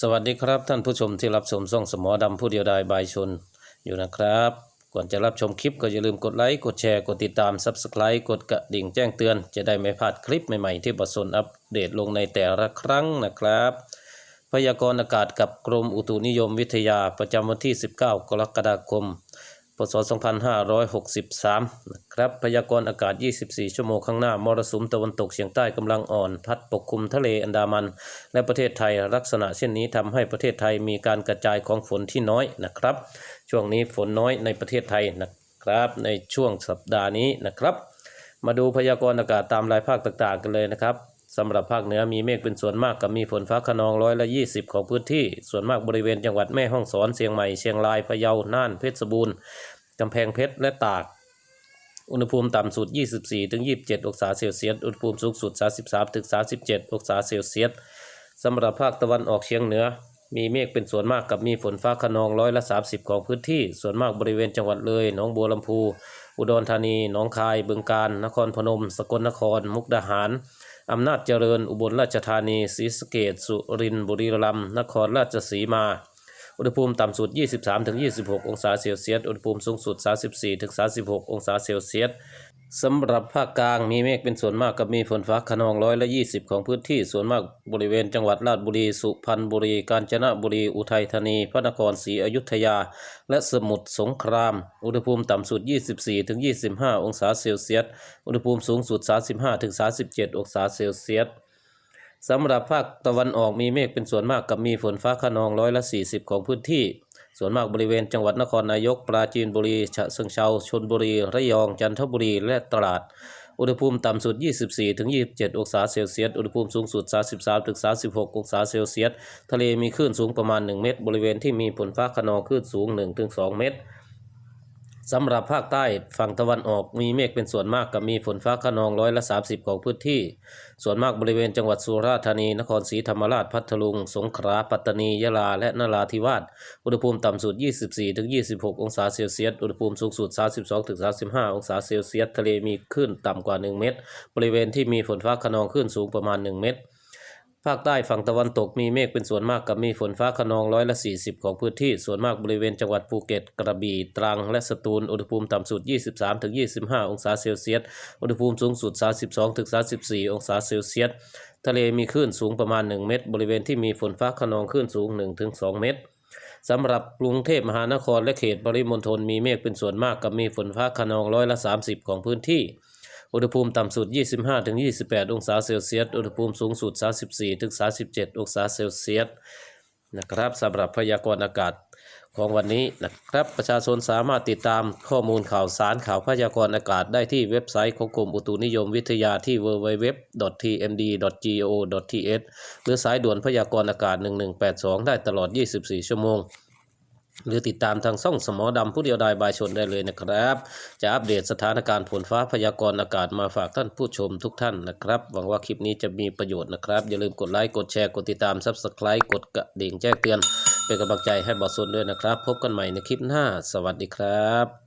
สวัสดีครับท่านผู้ชมที่รับชมส่องสมอดำผู้เดียวดายบายชนอยู่นะครับ ก่อนจะรับชมคลิปก็อย่าลืมกดไลค์กดแชร์กดติดตาม s u b สไคร b ์กดกระดิ่งแจ้งเตือน จะได้ไม่พลาดคลิปใหม่ๆที่บทสนอัปเดตลงในแต่ละครั้งนะครับ พยากรณ์อากาศกับกรมอุตุนิยมวิทยาประจำวันที่ 19 กรกฎาคม พศ 2563 นะครับ พยากรณ์อากาศ 24 ชั่วโมงข้างหน้า มรสุมตะวันตกเฉียงใต้กำลังอ่อน พัดปกคลุมทะเลอันดามัน และประเทศไทยลักษณะเช่นนี้ทำให้ประเทศไทยมีการกระจายของฝนที่น้อยนะครับ ช่วงนี้ฝนน้อยในประเทศไทยนะครับ ในช่วงสัปดาห์นี้นะครับ มาดูพยากรณ์อากาศตามรายภาคต่างๆกันเลยนะครับ สำหรับภาคเหนือมีเมฆเป็นส่วนมากกับมีฝนฟ้าขนองร้อยละ20ของพื้นที่ ส่วนมากบริเวณจังหวัดแม่ฮ่องสอนเชียงใหม่เชียงรายพะเยาน่านเพชรบูรณ์กำแพงเพชรและตาก อุณหภูมิต่ำสุด 24ถึง27 องศาเซลเซียส อุณหภูมิสูงสุด 33ถึง37 องศาเซลเซียสสำหรับภาคตะวันออกเฉียงเหนือ มีเมฆเป็นส่วนมากกับมีฝนฟ้าขนองร้อยละ 30 ของพื้นที่ ส่วนมากบริเวณจังหวัดเลยหนองบัวลำพู อุดรธานีหนองคายบึงกาฬนครพนม สกลนคร มุกดาหาร อำนาจเจริญอุบลราชธานีศรีสะเกตสุรินทร์บุรีรัมย์นครราชสีมา อุณหภูมิต่ำสุด 23-26 องศาเซลเซียส อุณหภูมิสูงสุด 34-36 องศาเซลเซียส สำหรับภาคกลางมีเมฆเป็นส่วนมากกับมีฝนฟ้าขนองร้อยละ20ของพื้นที่ส่วนมากบริเวณจังหวัดราชบุรี สุพรรณบุรี กาญจนบุรี อุทัยธานี พระนครศรีอยุธยา และสมุทรสงคราม อุณหภูมิต่ำสุด 24-25 องศาเซลเซียส อุณหภูมิสูงสุด 35-37 องศาเซลเซียสสำหรับภาคตะวันออกมีเมฆเป็นส่วนมากกับมีฝนฟ้าขนองร้อยละ40 ของพื้นที่ ส่วนมากบริเวณจังหวัดนครนายกปราจีนบุรีฉะเชิงเทราชนบุรี ระยองจันทบุรีและตราด อุณหภูมิต่ำสุด 24-27 องศาเซลเซียส อุณหภูมิสูงสุด 33-36 องศาเซลเซียส ทะเลมีคลื่นสูงประมาณ 1 เมตร บริเวณที่มีฝนฟ้าขนองคลื่นสูง 1-2 เมตร สำหรับภาคใต้ฝั่งตะวันออกมีเมฆเป็นส่วนมากกับมีฝนฟ้าขนองร้อยละ 30 ของพื้นที่ ส่วนมากบริเวณจังหวัดสุราษฎร์ธานี นครศรีธรรมราช พัทลุง สงขลา ปัตตานี ยะลา และนราธิวาส อุณหภูมิต่ำสุด 24-26 องศาเซลเซียส อุณหภูมิสูงสุด 32-35 องศาเซลเซียส ทะเลมีคลื่นต่ำกว่า 1 เมตร บริเวณที่มีฝนฟ้าขนองคลื่นสูงประมาณ 1 เมตร ภาคใต้ฝั่งตะวันตกมีเมฆเป็นส่วนมากกับมีฝนฟ้าขนองร้อยละ40 ของพื้นที่ ส่วนมากบริเวณจังหวัดภูเก็ตกระบี่ตรัง และสตูล อุณหภูมิต่ำสุด 23-25 องศาเซลเซียส อุณหภูมิสูงสุด 32-34 องศาเซลเซียส ทะเลมีคลื่นสูงประมาณ 1 เมตร บริเวณที่มีฝนฟ้าขนองคลื่นสูง 1-2 เมตรสำหรับกรุงเทพมหานครและเขตปริมณฑลมีเมฆเป็นส่วนมากกับมีฝนฟ้าขนองร้อยละ 30 ของพื้นที่ อุณหภูมิต่ำสุด 25-28 องศาเซลเซียส อุณหภูมิสูงสุด 34-37 องศาเซลเซียสนะครับสำหรับพยากรณ์อากาศของวันนี้นะครับประชาชนสามารถติดตามข้อมูลข่าวสารข่าวพยากรณ์อากาศได้ที่เว็บไซต์ของกรมอุตุนิยมวิทยาที่ www.tmd.go.th หรือสายด่วนพยากรณ์อากาศ 1182 ได้ตลอด 24 ชั่วโมง หรือติดตามทางช่องสมอดำผู้เดียวดายบายชนได้เลยนะครับ จะอัปเดตสถานการณ์ฝนฟ้าพยากรณ์อากาศมาฝากท่านผู้ชมทุกท่านนะครับ หวังว่าคลิปนี้จะมีประโยชน์นะครับ อย่าลืมกดไลค์ กดแชร์ กดติดตามซับสไครต์กดกระดิ่งแจ้งเตือน เป็นกำลังใจให้บอสซนด้วยนะครับ พบกันใหม่ในคลิปหน้า สวัสดีครับ